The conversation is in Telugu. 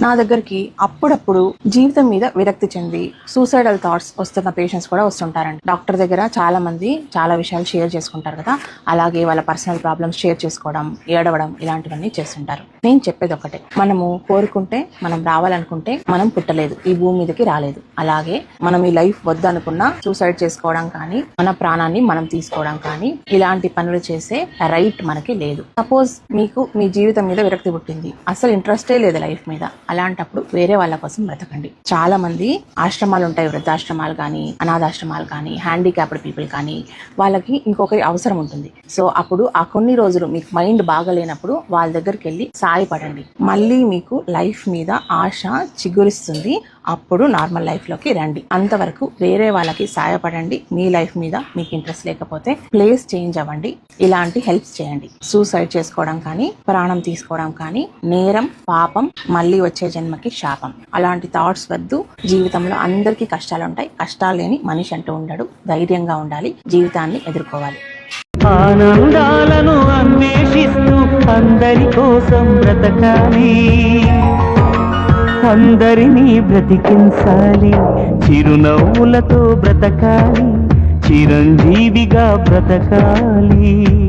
నా దగ్గరికి అప్పుడప్పుడు జీవితం మీద విరక్తి చెంది సూసైడల్ థాట్స్ వస్తున్న పేషెంట్స్ కూడా వస్తుంటారండి. డాక్టర్ దగ్గర చాలా మంది చాలా విషయాలు షేర్ చేసుకుంటారు కదా. అలాగే వాళ్ళ పర్సనల్ ప్రాబ్లమ్స్ షేర్ చేసుకోవడం ఏడవడం ఇలాంటివన్నీ చేస్తుంటారు. నేను చెప్పేది ఒకటే. మనము కోరుకుంటే మనం రావాలనుకుంటే మనం పుట్టలేదు. ఈ భూమి మీదకి రాలేదు. అలాగే మనం ఈ లైఫ్ వద్దనుకున్నా సూసైడ్ చేసుకోవడం కానీ మన ప్రాణాన్ని మనం తీసుకోవడం కానీ ఇలాంటి పనులు చేసే రైట్ మనకి లేదు. సపోజ్ మీకు మీ జీవితం మీద విరక్తి పుట్టింది. అసలు ఇంట్రెస్టే లేదు లైఫ్ మీద. అలాంటప్పుడు వేరే వాళ్ళ కోసం బ్రతకండి. చాలా మంది ఆశ్రమాలు ఉంటాయి వృద్ధాశ్రమాలు కానీ అనాథాశ్రమాలు కానీ హ్యాండిక్యాప్డ్ పీపుల్ కానీ వాళ్ళకి ఇంకొకరి అవసరం ఉంటుంది. సో అప్పుడు ఆ కొన్ని రోజులు మీకు మైండ్ బాగలేనప్పుడు వాళ్ళ దగ్గరికి వెళ్ళి సాయపడండి. మళ్ళీ మీకు లైఫ్ మీద ఆశ చిగురిస్తుంది. అప్పుడు నార్మల్ లైఫ్లోకి రండి. అంతవరకు వేరే వాళ్ళకి సాయపడండి. మీ లైఫ్ మీద మీకు ఇంట్రెస్ట్ లేకపోతే ప్లేస్ చేంజ్ అవ్వండి. ఇలాంటి హెల్ప్స్ చేయండి. సూసైడ్ చేసుకోవడం కానీ ప్రాణం తీసుకోవడం కానీ నేరం పాపం మళ్ళీ వచ్చే జన్మకి శాపం. అలాంటి థాట్స్ వద్దు. జీవితంలో అందరికీ కష్టాలు ఉంటాయి కష్టాలు లేని మనిషి అంటూ ఉండడు. ధైర్యంగా ఉండాలి. జీవితాన్ని ఎదుర్కోవాలి. ఆనందాలను అన్వేషిస్తూ అందరి కోసం బ్రతకాలి. అందరినీ బ్రతికించాలి. చిరునవ్వులతో బ్రతకాలి. చిరంజీవిగా బ్రతకాలి.